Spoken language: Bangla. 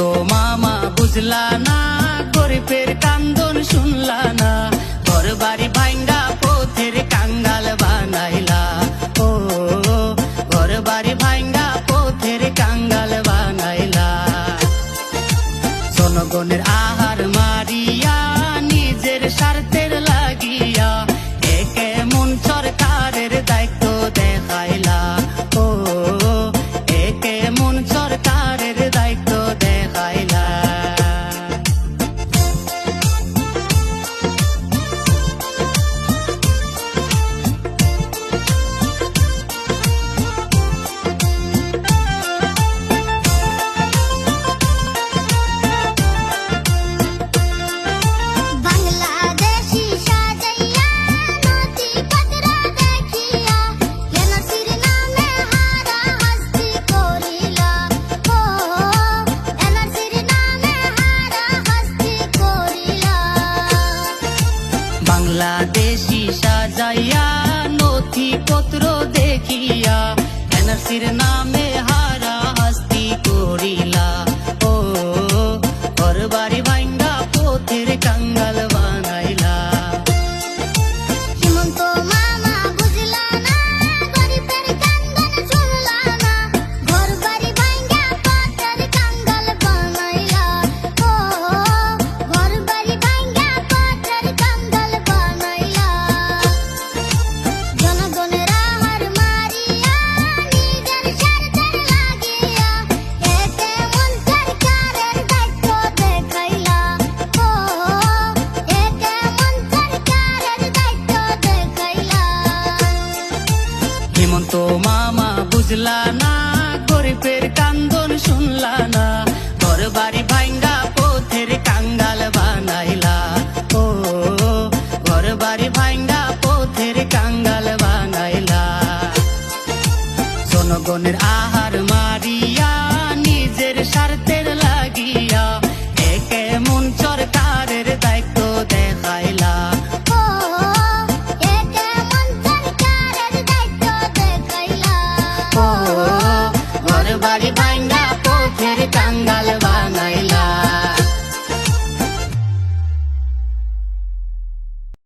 তো মামা বুঝলা না, গরিবের কান্দন শুনলা না। ঘর বাড়ি ভাঙ্গা পথের কাঙ্গাল বানাইলা। ও ঘর বাড়ি ভাঙ্গা পথের কাঙ্গাল বানাইলা। জনগণের বাংলাদেশি সাজাইয়া নথিপত্র দেখিয়া এনআরসির নামে হারা বুঝলা না গরিবের কান্দন শুনলা না। ঘর বাড়ি ভাঙ্গা পথের কাঙ্গাল বানাইলা। ও ঘর বাড়ি ভাঙ্গা পথের কাঙ্গাল বানাইলা। জনগণের আহার মারিয়া, নিজের স্বার্থে